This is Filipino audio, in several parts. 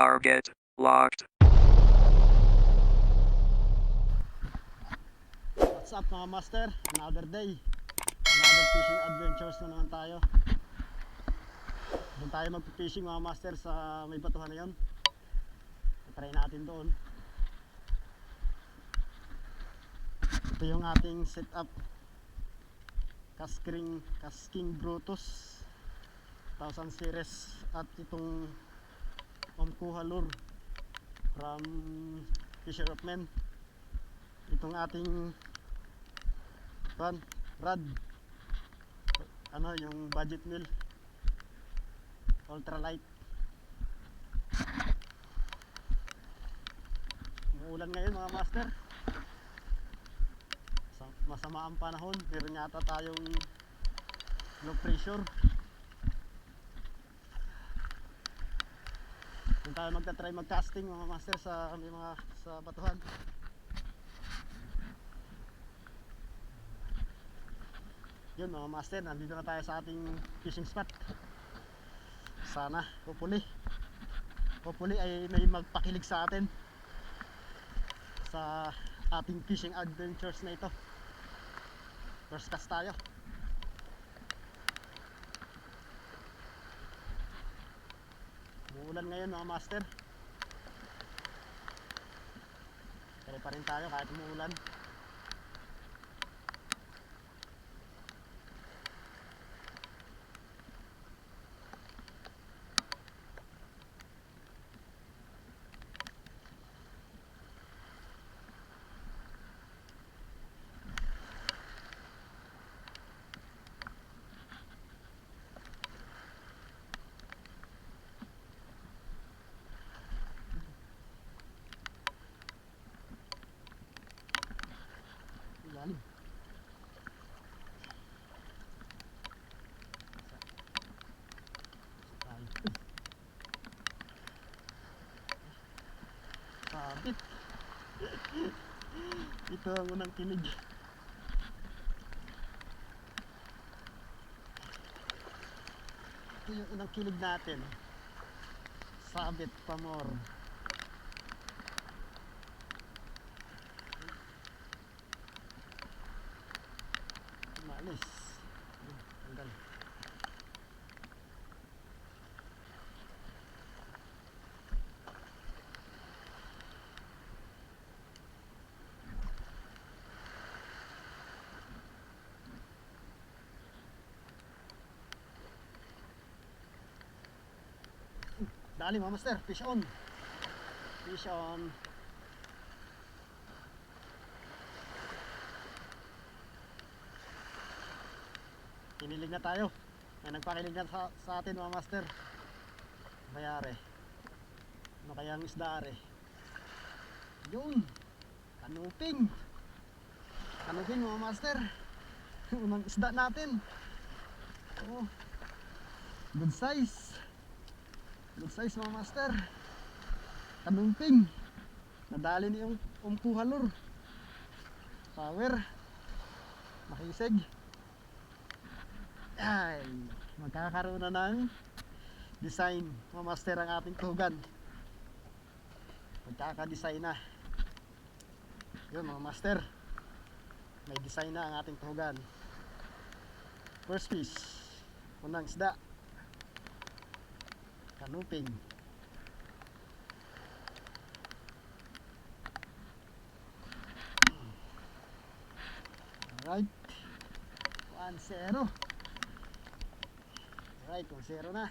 Target locked. What's up mga master? Another day. Another fishing adventures na naman tayo. Doon tayo magpipishing mga master sa may batuhan na yun. Try natin doon. Ito yung ating setup. Casking, Casking Brutus 1000 series at itong Omkuha lure from Fisher of Men. Itong ating pan rad ano yung budget meal ultralight. Umuulan ngayon mga master. Sa- masama ang panahon. Meron yata tayong low pressure kung tayo magta-try mag-casting mga master sa may mga sa batuhan. Yun mga master nandito na tayo sa ating fishing spot. Sana hopefully hopefully ay may magpakilig sa atin sa ating fishing adventures na ito. First cast tayo umuulan ngayon mga master. Kaya pa rin tayo kahit umuulan. ilalim tayo sabit ito ang unang kilig ito yung unang kilig natin. Sabit pamor. Umalis. Dali mga master, fish on. Fish on. Kinilig na tayo. May nagpakilig na sa, sa atin mga master. Ano kaya re? Ano kaya ang isda re? Yun! Kanuping! Kanuping mga master. Unang isda natin. Oh. Good size. Good size mga master. Kanuping. Nadali niya yung umpuhalor. Power. Makisig. Ay, magkakaroon na ng design mga master ang ating tugan magkaka-design na yun mga master may design na ang ating tugan first fish unang isda kanuping. Alright. 1-0 Alright, 1-0 na.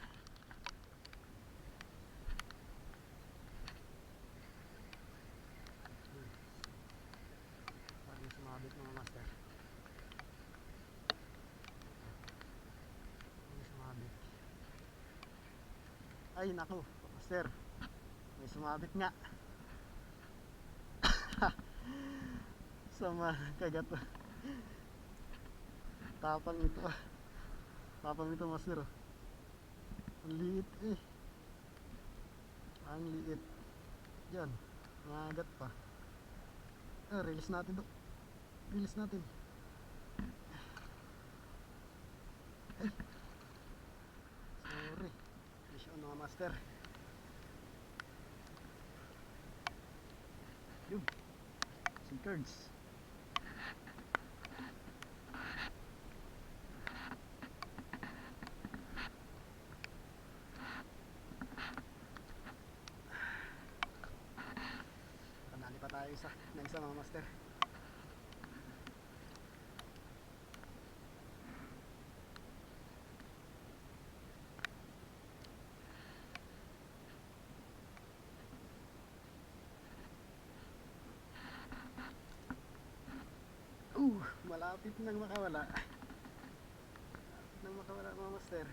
Parang sumabit mga master. Parang sumabit. Ay, naku, master. May sumabit nga. Sama kagat. Tapang ito ah. Tapang ito master. Ang liit eh. Ang liit. Yan. Nangagat pa. Ah, release natin to. Release natin. Ay mga master. Yun. Si cards kanali pa tayo isa ng isa mga master. Malapit nang makawala. Malapit nang makawala mga master.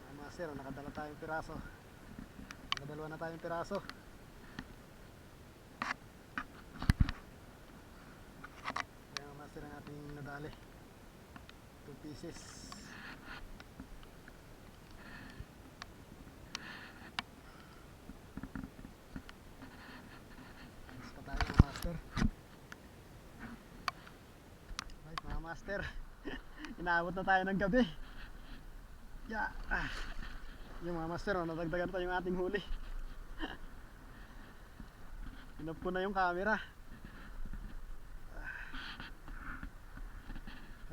Mga master, nakadala tayong piraso. Nakadalawa na tayong piraso. Kaya mga master ang ating nadali. 2 pieces. Mas pa tayo mga master. Right mga master. Inaabot na tayo ng gabi. Yeah. Ah. Yung mga master, oh, nadagdagan pa yung ating huli. Inap ko na yung camera. Ah.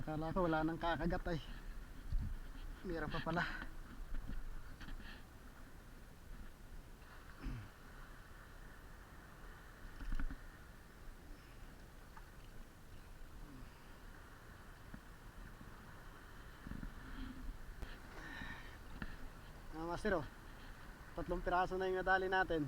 Akala ko wala nang kakagat ay. Meron pa pala. Mga master oh. Tatlong piraso na yung nadali natin.